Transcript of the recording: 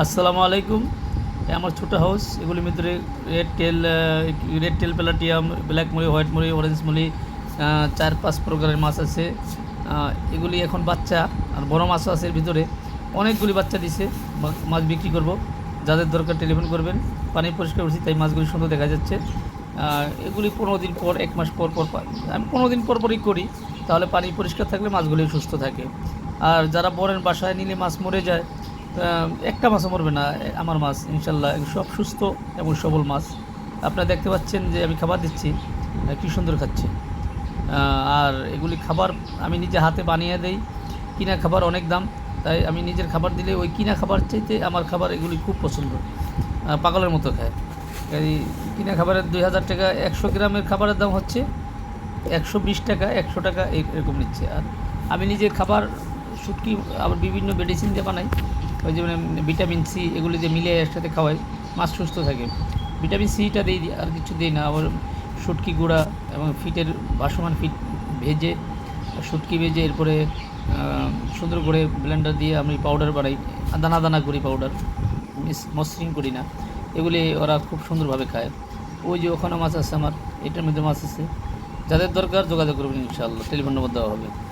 আসসালামু আলাইকুম। আমার ছোটো হাউস এগুলির ভিতরে red tail red tail platinum black molly white molly orange molly চার পাঁচ প্রকারের মাছ আছে। এগুলি এখন বাচ্চা আর বড় মাছও আছে এর ভিতরে। অনেকগুলি বাচ্চা দিছে মাছ বিক্রি করব। যাদের দরকার টেলিফোন করবেন। পানি পরিষ্কার করছি, তাই মাছগুলি সুন্দর দেখা যাচ্ছে। এগুলি পনেরো দিন পর, এক মাস পর পর আমি পনেরো দিন পর পরই করি। তাহলে পানি পরিষ্কার থাকলে মাছগুলি সুস্থ থাকে। আর যারা বরেন বাসায় নিলে মাছ মরে যায় একটা মাছও মরবে না আমার মাছ, ইনশাল্লাহ সব সুস্থ এবং সবল মাছ। আপনারা দেখতে পাচ্ছেন যে আমি খাবার দিচ্ছি কী সুন্দর খাচ্ছে। আর এগুলি খাবার আমি নিজে হাতে বানিয়ে দেই, কিনা খাবার অনেক দাম, তাই আমি নিজের খাবার দিলে ওই কিনা খাবার চাইতে আমার খাবার এগুলি খুব পছন্দ। পাগলের মতো খায়। কিনা খাবারের দুই হাজার টাকা, একশো গ্রামের খাবারের দাম হচ্ছে একশো বিশ টাকা, একশো টাকা এরকম নিচ্ছে। আর আমি নিজের খাবার শুটকি আবার বিভিন্ন মেডিসিন দিয়ে বানাই। ওই যে মানে ভিটামিন সি এগুলি যে মিলে একসাথে খাওয়াই, মাছ সুস্থ থাকে। ভিটামিন সিটা দিই আর কিছু দিই না। আবার শুটকি গুঁড়া এবং ফিটের বাসমান ফিট ভেজে, শুটকি ভেজে এরপরে সুন্দর করে ব্লেন্ডার দিয়ে আমি পাউডার বানাই। দানা দানা করি পাউডার মিস- মসৃণ করি না। এগুলি ওরা খুব সুন্দরভাবে খায়। ওই যে ওখানে মাছ আছে আমার, এটার মধ্যে মাছ আছে। যাদের দরকার যোগাযোগ করবেন ইনশাআল্লাহ। টেলিফোন নম্বর দেওয়া হবে।